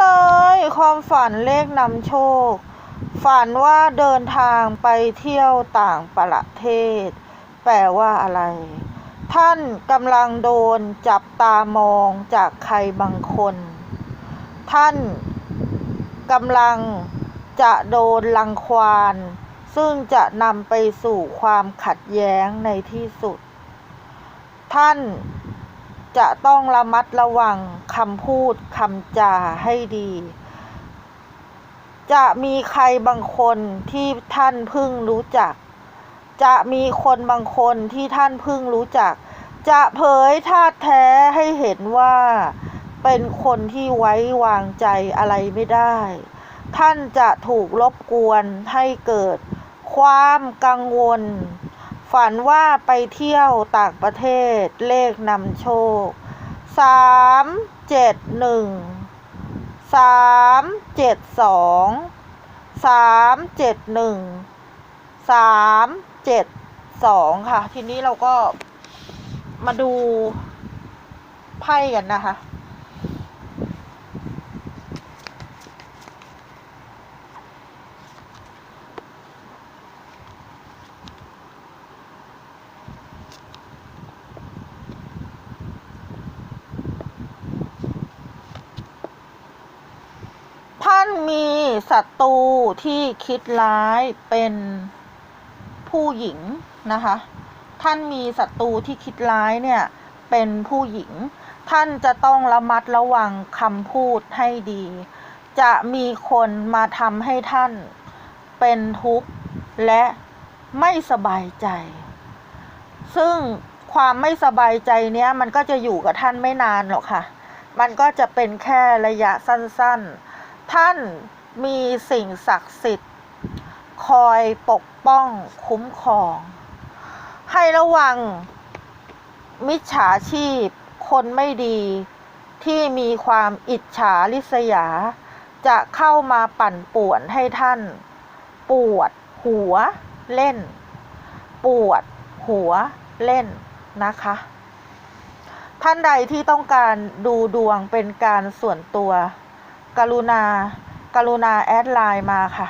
เอ๋ยความฝันเลขนำโชค ฝันว่าเดินทางไปเที่ยวต่างประเทศ แปลว่าอะไร ท่านกำลังโดนจับตามองจากใครบางคน ท่านกำลังจะโดนรังควานซึ่งจะนำไปสู่ความขัดแย้งในที่สุด ท่าน จะต้องระมัดระวังคำพูดคำจาให้ดี จะมีใครบางคนที่ท่านเพิ่งรู้จัก จะมีคนบางคนที่ท่านเพิ่งรู้จัก จะเผยธาตุแท้ให้เห็นว่าเป็นคนที่ไว้วางใจอะไรไม่ได้ ท่านจะถูกรบกวนให้เกิดความกังวล ฝันว่าไปเที่ยวต่างประเทศเลขนำโชค สามเจ็ดหนึ่ง สามเจ็ดสอง สามเจ็ดหนึ่ง สามเจ็ดสองค่ะ ทีนี้เราก็มาดูไพ่กันนะคะ มีศัตรูที่คิดร้ายเป็นผู้หญิงนะคะ ท่านมีศัตรูที่คิดร้ายเนี่ยเป็นผู้หญิง ท่านจะต้องระมัดระวังคำพูดให้ดี จะมีคนมาทำให้ท่านเป็นทุกข์และไม่สบายใจ ซึ่งความไม่สบายใจเนี้ยมันก็จะอยู่กับท่านไม่นานหรอกค่ะ มันก็จะเป็นแค่ระยะสั้นๆ ท่านมีสิ่งศักดิ์สิทธิ์ คอยปกป้องคุ้มครอง ให้ระวังมิจฉาชีพ คนไม่ดีที่มีความอิจฉาริษยา จะเข้ามาปั่นป่วนให้ท่าน ปวดหัวเล่น ปวดหัวเล่นนะคะ ท่านใดที่ต้องการดูดวงเป็นการส่วนตัว กรุณา กรุณาแอดไลน์มาค่ะ